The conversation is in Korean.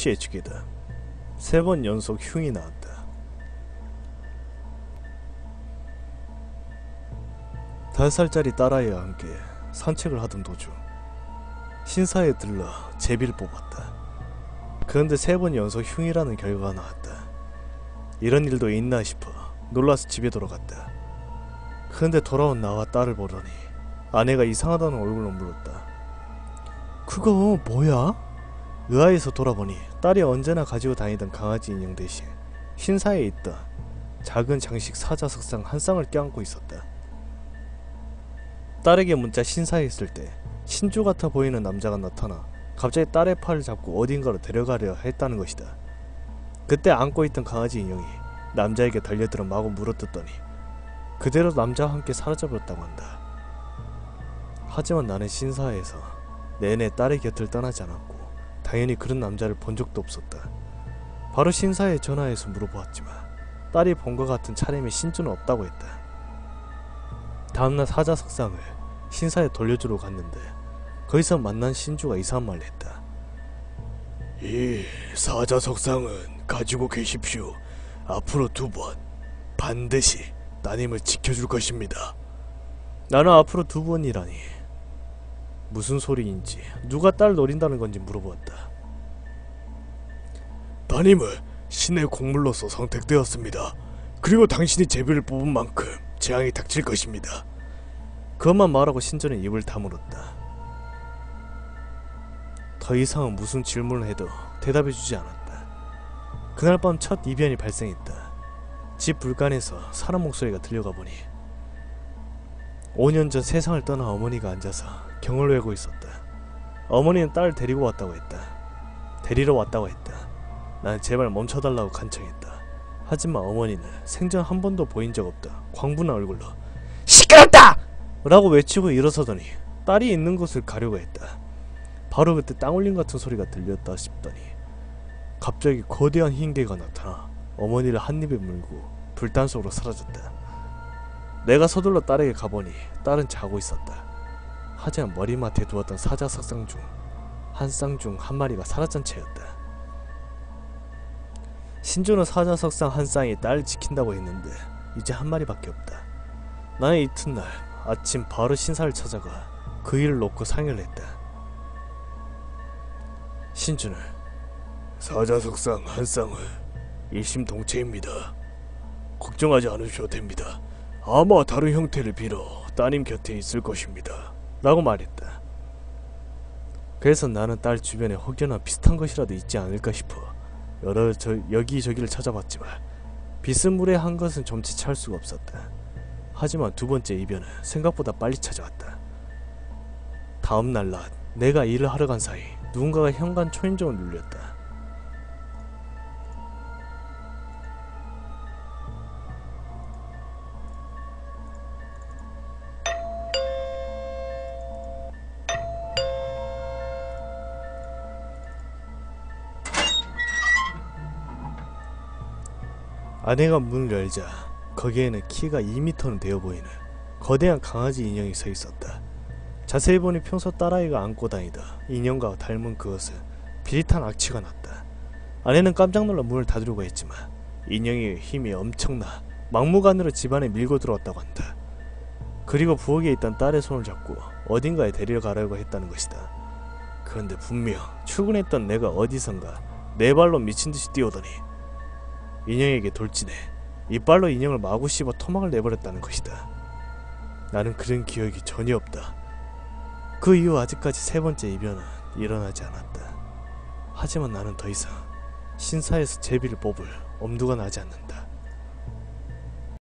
취해주게다. 세 번 연속 흉이 나왔다. 다섯 살짜리 딸아이와 함께 산책을 하던 도중 신사에 들러 제비를 뽑았다. 그런데 세 번 연속 흉이라는 결과가 나왔다. 이런 일도 있나 싶어 놀라서 집에 돌아갔다. 그런데 돌아온 나와 딸을 보더니 아내가 이상하다는 얼굴로 물었다. 그거 뭐야? 의아해서 돌아보니 딸이 언제나 가지고 다니던 강아지 인형 대신 신사에 있던 작은 장식 사자 석상 한 쌍을 껴안고 있었다. 딸에게 문자 신사에 있을 때 신주 같아 보이는 남자가 나타나 갑자기 딸의 팔을 잡고 어딘가로 데려가려 했다는 것이다. 그때 안고 있던 강아지 인형이 남자에게 달려들어 마구 물어뜯더니 그대로 남자와 함께 사라져버렸다고 한다. 하지만 나는 신사에서 내내 딸의 곁을 떠나지 않았고 당연히 그런 남자를 본 적도 없었다. 바로 신사에 전화해서 물어보았지만 딸이 본 것 같은 차림의 신주는 없다고 했다. 다음날 사자석상을 신사에 돌려주러 갔는데 거기서 만난 신주가 이상한 말을 했다. 이 사자석상은 가지고 계십시오. 앞으로 두 번 반드시 따님을 지켜줄 것입니다. 나는 앞으로 두 번이라니 무슨 소리인지 누가 딸 노린다는 건지 물어보았다. 따님은 신의 공물로서 선택되었습니다. 그리고 당신이 제비를 뽑은 만큼 재앙이 닥칠 것입니다. 그것만 말하고 신전은 입을 다물었다. 더 이상은 무슨 질문을 해도 대답해주지 않았다. 그날 밤 첫 이변이 발생했다. 집 불간에서 사람 목소리가 들려가 보니 5년 전 세상을 떠난 어머니가 앉아서 경을 외고 있었다. 어머니는 딸을 데리고 왔다고 했다. 데리러 왔다고 했다. 난 제발 멈춰달라고 간청했다. 하지만 어머니는 생전 한 번도 보인 적 없다. 광분한 얼굴로 시끄럽다! 라고 외치고 일어서더니 딸이 있는 곳을 가려고 했다. 바로 그때 땅 울림 같은 소리가 들렸다 싶더니 갑자기 거대한 흰개가 나타나 어머니를 한 입에 물고 불단 속으로 사라졌다. 내가 서둘러 딸에게 가보니 딸은 자고 있었다. 하지만 머리맡에 두었던 사자 석상 중 한 쌍 중 한 마리가 사라진 채였다. 신주는 사자 석상 한 쌍이 딸을 지킨다고 했는데 이제 한 마리밖에 없다. 나는 이튿날 아침 바로 신사를 찾아가 그 일을 놓고 상의를 했다. 신주는 사자 석상 한 쌍은 일심동체입니다. 걱정하지 않으셔도 됩니다. 아마 다른 형태를 빌어 따님 곁에 있을 것입니다. 라고 말했다. 그래서 나는 딸 주변에 혹여나 비슷한 것이라도 있지 않을까 싶어 여러 저, 여기저기를 찾아봤지만 비스무리한 한 것은 점치 찾을 수가 없었다. 하지만 두 번째 이변은 생각보다 빨리 찾아왔다. 다음 날 낮, 내가 일을 하러 간 사이 누군가가 현관 초인종을 눌렸다. 아내가 문을 열자 거기에는 키가 2m는 되어 보이는 거대한 강아지 인형이 서 있었다. 자세히 보니 평소 딸아이가 안고 다니다 인형과 닮은 그것은 비릿한 악취가 났다. 아내는 깜짝 놀라 문을 닫으려고 했지만 인형의 힘이 엄청나 막무가내로 집안에 밀고 들어왔다고 한다. 그리고 부엌에 있던 딸의 손을 잡고 어딘가에 데리러 가려고 했다는 것이다. 그런데 분명 출근했던 내가 어디선가 네 발로 미친 듯이 뛰어오더니 인형에게 돌진해 이빨로 인형을 마구 씹어 토막을 내버렸다는 것이다. 나는 그런 기억이 전혀 없다. 그 이후 아직까지 세 번째 이변은 일어나지 않았다. 하지만 나는 더 이상 신사에서 제비를 뽑을 엄두가 나지 않는다.